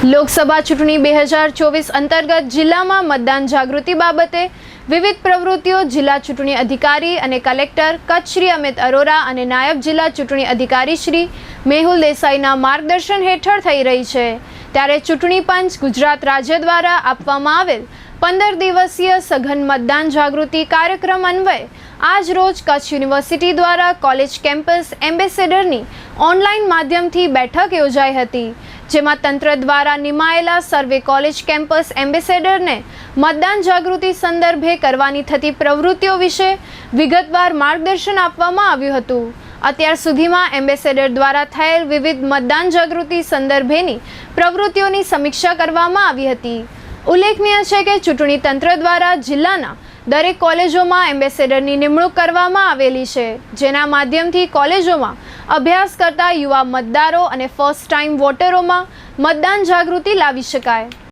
લોકસભા ચૂંટણી બે હજાર ચોવીસ અંતર્ગત જિલ્લામાં મતદાન જાગૃતિ બાબતે વિવિધ પ્રવૃત્તિઓ જિલ્લા ચૂંટણી અધિકારી અને કલેક્ટર કચ્છ શ્રી અમિત અરોરા અને નાયબ જિલ્લા ચૂંટણી અધિકારી શ્રી મેહુલ દેસાઈના માર્ગદર્શન હેઠળ થઈ રહી છે. ત્યારે ચૂંટણી પંચ ગુજરાત રાજ્ય દ્વારા આપવામાં આવેલ પંદર દિવસીય સઘન મતદાન જાગૃતિ કાર્યક્રમ અન્વયે આજ રોજ કચ્છ યુનિવર્સિટી દ્વારા કોલેજ કેમ્પસ એમ્બેસેડરની ઓનલાઈન માધ્યમથી બેઠક યોજાઈ હતી. જેમાં તંત્ર દ્વારા નિમાયેલા સર્વે કોલેજ કેમ્પસ એમ્બેસેડરને મતદાન જાગૃતિ સંદર્ભે કરવાની થતી પ્રવૃત્તિઓ વિશે વિગતવાર માર્ગદર્શન આપવામાં આવ્યું હતું. અત્યાર સુધીમાં એમ્બેસેડર દ્વારા થયેલ વિવિધ મતદાન જાગૃતિ સંદર્ભેની પ્રવૃત્તિઓની સમીક્ષા કરવામાં આવી હતી. ઉલ્લેખનીય છે કે ચૂંટણી તંત્ર દ્વારા જિલ્લાના દરેક કોલેજોમાં એમ્બેસેડરની નિમણૂક કરવામાં આવેલી છે, જેના માધ્યમથી કોલેજોમાં અભ્યાસ કરતા યુવા મતદારો અને ફર્સ્ટ ટાઈમ વોટરોમાં મતદાન જાગૃતિ લાવી શકાય.